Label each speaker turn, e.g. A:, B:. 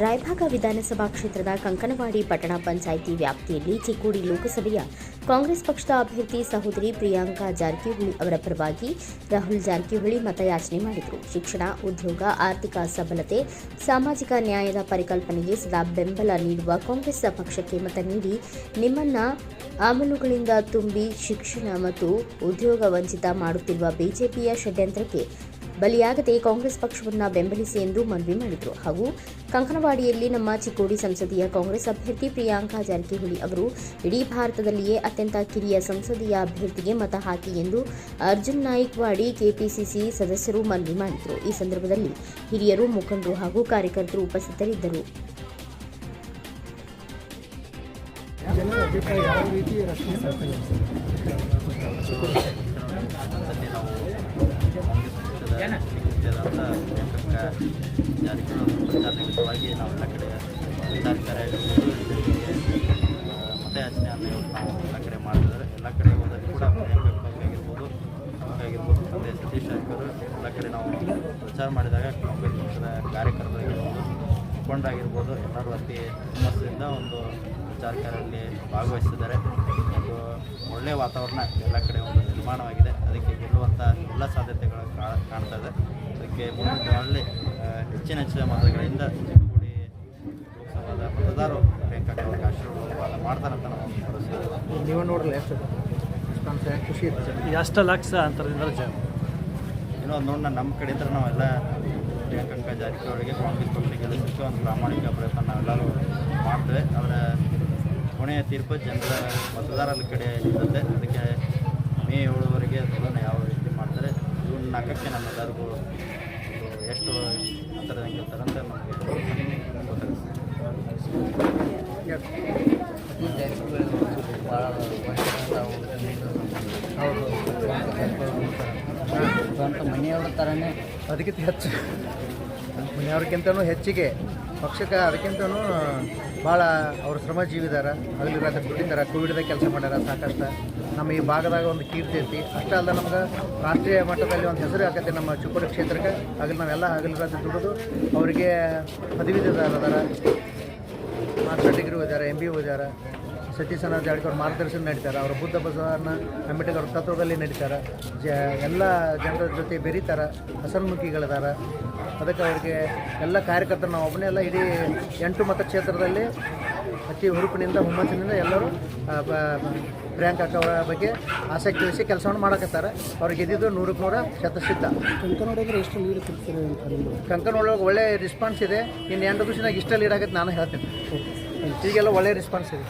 A: ರಾಯಭಾಗ ವಿಧಾನಸಭಾ ಕ್ಷೇತ್ರದ ಕಂಕನವಾಡಿ ಪಟ್ಟಣ ಪಂಚಾಯಿತಿ ವ್ಯಾಪ್ತಿಯಲ್ಲಿ ಚಿಕ್ಕೋಡಿ ಲೋಕಸಭೆಯ ಕಾಂಗ್ರೆಸ್ ಪಕ್ಷದ ಅಭ್ಯರ್ಥಿ ಸಹೋದರಿ ಪ್ರಿಯಾಂಕಾ ಜಾರಕಿಹೊಳಿ ಅವರ ಪರವಾಗಿ ರಾಹುಲ್ ಜಾರಕಿಹೊಳಿ ಮತಯಾಚನೆ ಮಾಡಿದರು. ಶಿಕ್ಷಣ, ಉದ್ಯೋಗ, ಆರ್ಥಿಕ ಸಬಲತೆ, ಸಾಮಾಜಿಕ ನ್ಯಾಯದ ಪರಿಕಲ್ಪನೆಗೆ ಸದಾ ಬೆಂಬಲ ನೀಡುವ ಕಾಂಗ್ರೆಸ್ ಪಕ್ಷಕ್ಕೆ ಮತ ನೀಡಿ ನಿಮ್ಮನ್ನ ಆಮಲುಗಳಿಂದ ತುಂಬಿ ಶಿಕ್ಷಣ ಮತ್ತು ಉದ್ಯೋಗ ವಂಚಿತ ಮಾಡುತ್ತಿರುವ ಬಿಜೆಪಿಯ ಷಡ್ಯಂತ್ರಕ್ಕೆ ಬಲಿಯಾಗದೆ ಕಾಂಗ್ರೆಸ್ ಪಕ್ಷವನ್ನು ಬೆಂಬಲಿಸಿ ಎಂದು ಮನವಿ ಮಾಡಿದರು. ಹಾಗೂ ಕಂಕನವಾಡಿಯಲ್ಲಿ ನಮ್ಮ ಚಿಕ್ಕೋಡಿ ಸಂಸದೀಯ ಕಾಂಗ್ರೆಸ್ ಅಭ್ಯರ್ಥಿ ಪ್ರಿಯಾಂಕಾ ಜಾರಕಿಹೊಳಿ ಅವರು ಇಡೀ ಭಾರತದಲ್ಲಿಯೇ ಅತ್ಯಂತ ಕಿರಿಯ ಸಂಸದೀಯ ಅಭ್ಯರ್ಥಿಗೆ ಮತ ಹಾಕಿ ಎಂದು ಅರ್ಜುನ್ ನಾಯ್ಕವಾಡಿ ಕೆಪಿಸಿಸಿ ಸದಸ್ಯರು ಮನವಿ ಮಾಡಿದರು. ಈ ಸಂದರ್ಭದಲ್ಲಿ ಹಿರಿಯರು ಮುಖಂಡರು ಹಾಗೂ ಕಾರ್ಯಕರ್ತರು ಉಪಸ್ಥಿತರಿದ್ದರು.
B: ಯಾವ ರೀತಿ ರಕ್ಷಣೆ ಮಾಡ್ತಾರೆ
C: ನಾವು ಕಾಂಗ್ರೆಸ್ ಪಕ್ಷದ ಪ್ರಿಯಾಂಕಾ ಜಾರಕಿಹೊಳಿ ಪ್ರಚಾರ ನಿಮಿತ್ತವಾಗಿ ನಾವು ಎಲ್ಲ ಕಡೆ ಪ್ರಚಾರ ಮತ್ತೆ ಮತಯಾಚನೆಯನ್ನು ಇವತ್ತು ನಾವು ಎಲ್ಲ ಕಡೆ ಮಾಡಿದ್ದಾರೆ ಎಲ್ಲ ಕಡೆ ಹೋದಲ್ಲಿ ಕೂಡ ಆಗಿರ್ಬೋದು ಆಗಿರ್ಬೋದು ಮತ್ತು ಸತೀಶ್ ಎಲ್ಲ ಕಡೆ ನಾವು ಪ್ರಚಾರ ಮಾಡಿದಾಗ ಕಾಂಗ್ರೆಸ್ ಪಕ್ಷದ ಕಾರ್ಯಕರ್ತರಾಗಿರ್ಬೋದು ಮುಖಂಡರಾಗಿರ್ಬೋದು ಎಲ್ಲರೂ ಅತಿ ಹುಮ್ಮಸ್ಸಿನಿಂದ ಒಂದು ಪ್ರಚಾರ ಕಾರ್ಯದಲ್ಲಿ ಭಾಗವಹಿಸಿದ್ದಾರೆ. ಒಂದು ಒಳ್ಳೆಯ ವಾತಾವರಣ ಎಲ್ಲ ಕಡೆ ಒಂದು ನಿರ್ಮಾಣವಾಗಿದೆ. ಅದಕ್ಕೆ ಗೆಲ್ಲುವಂಥ ಎಲ್ಲ ಸಾಧ್ಯತೆಗಳು ಕಾಣ್ತಾ ಇದೆ. ಅದಕ್ಕೆ ಮುಂದಿನ ಒಳ್ಳೆ ಆ, ಹೆಚ್ಚಿನ ಹೆಚ್ಚಿನ ಮತಗಳಿಂದ ಚಿಕ್ಕಗುಡಿ ಲೋಕಸಭಾದ ಮತದಾರರು ಪ್ರಿಯಾಂಕಾ ಅವ್ರಿಗೆ ಆಶೀರ್ವಾದ ಮಾಡ್ತಾರಂತ ನಾವು ಭರವಸೆ
B: ನೀವು ನೋಡಲಿ ಎಷ್ಟು ಖುಷಿ ಜನ
D: ಎಷ್ಟು ಲಕ್ಷ ಅಂತರದಿಂದ ಜನ
C: ಏನೋ ಒಂದು ನೋಡಿ ನಮ್ಮ ಕಡೆಯಿಂದ ನಾವೆಲ್ಲ ಪ್ರಿಯಾಂಕಾ ಅವರಿಗೆ ಕಾಂಗ್ರೆಸ್ ಪಕ್ಷ ಗೆಲ್ಲಿಸಲಿಕ್ಕೆ ಒಂದು ಪ್ರಾಮಾಣಿಕ ಪ್ರಯತ್ನ ನಾವೆಲ್ಲರೂ ಮಾಡ್ತೇವೆ. ಅವರ ಕೊನೆಯ ತೀರ್ಪು ಜನರ ಮತದಾರರ ಕಡೆ ಇರುತ್ತೆ ಅದಕ್ಕೆ ಮೇ ಏಳುವರೆಗೆ ಅದನ್ನು ಯಾವ ರೀತಿ ಮಾಡ್ತಾರೆ, ಜೂನ್ ನಾಲ್ಕಕ್ಕೆ ನಮ್ಮ ಎಲ್ಲರಿಗೂ ಎಷ್ಟು ಅಂತರ ಗೆಲ್ತಾರೆ ಅಂತ ನಮಗೆ ಗೊತ್ತಾಗುತ್ತೆ.
E: ಸ್ವಂತ ಮನೆಯವ್ರ ಥರನೇ
B: ಅದಕ್ಕಿಂತ ಹೆಚ್ಚು ಮನೆಯವ್ರಿಗಿಂತನೂ ಹೆಚ್ಚಿಗೆ. ಪಕ್ಷಕ್ಕೆ ಅದಕ್ಕಿಂತನೂ ಭಾಳ ಅವ್ರ ಶ್ರಮಜೀವಿದಾರ ಜೀವಿದಾರ ರಾತ್ರಿ ದುಡಿತಾರೆ ಕೋವಿಡ್ದಾಗ ಕೆಲಸ ಮಾಡ್ಯಾರ ಸಾಕಷ್ಟು. ನಮ್ಮ ಈ ಭಾಗದಾಗ ಒಂದು ಕೀರ್ತಿ ಐತಿ. ಅಷ್ಟೇ ಅಲ್ಲ ನಮ್ಗೆ ರಾಷ್ಟ್ರೀಯ ಮಟ್ಟದಲ್ಲಿ ಒಂದು ಹೆಸರು ಹಾಕೈತಿ ನಮ್ಮ ಚಿಕ್ಕೋಡಿ ಕ್ಷೇತ್ರಕ್ಕೆ. ಆಗಲಿ ನಾವೆಲ್ಲ ಹಗಲು ರಾತ್ರಿ ದುಡಿದು ಅವರಿಗೆ ಪದವೀಧರ ಅದಾರ ಮಾಸ್ಟರ್ ಡಿಗ್ರಿ ಓದ್ಯಾರ ಎಂ ಬಿ ಓದ್ಯಾರ. ಸತೀಶನ ಜಾರಕಿಹೊಳಿ ಮಾರ್ಗದರ್ಶನ ನಡೀತಾರೆ. ಅವರ ಬುದ್ಧ ಬಸವನ ಅಂಬೇಡ್ಕರ್ ತತ್ವದಲ್ಲಿ ನಡೀತಾರೆ. ಜ ಎಲ್ಲ ಜನರ ಜೊತೆ ಬೆರೀತಾರೆ. ಹಸನ್ಮುಖಿಗಳಿದ್ದಾರೆ ಅದಕ್ಕೆ ಅವ್ರಿಗೆ ಎಲ್ಲ ಕಾರ್ಯಕರ್ತರು ನಾವು ಒಬ್ಬನೇ ಎಲ್ಲ ಇಡೀ ಎಂಟು ಮತಕ್ಷೇತ್ರದಲ್ಲಿ ಅತಿ ಹುರುಪಿನಿಂದ ಹುಮ್ಮಸ್ಸಿನಿಂದ ಎಲ್ಲರೂ ಪ್ರಿಯಾಂಕಾ ಅವರ ಬಗ್ಗೆ ಆಸಕ್ತಿ ವಹಿಸಿ ಕೆಲಸವನ್ನು ಮಾಡಕತ್ತಾರೆ. ಅವ್ರಿಗೆ ಇದ್ದಿದ್ದು ನೂರಕ್ಕೆ ನೂರ ಶತಸಿದ್ಧ.
E: ಕಂಕನೋಡಿದ್ರೆ ಎಷ್ಟು ಲೀಡ್ ಕೊಡ್ತೀರಿ ಅಂತ ನಿಮ್ದು
B: ಕಂಕನ್ ಒಳಗೆ ಒಳ್ಳೆ ರೆಸ್ಪಾನ್ಸ್ ಇದೆ. ಇನ್ನು ಎಂಟು ದಿವಸನಾಗ ಇಷ್ಟ ಲೀಡ್ ಆಗುತ್ತೆ ನಾನು ಹೇಳ್ತೀನಿ. ಈಗೆಲ್ಲ ಒಳ್ಳೆ ರೆಸ್ಪಾನ್ಸ್ ಇದೆ.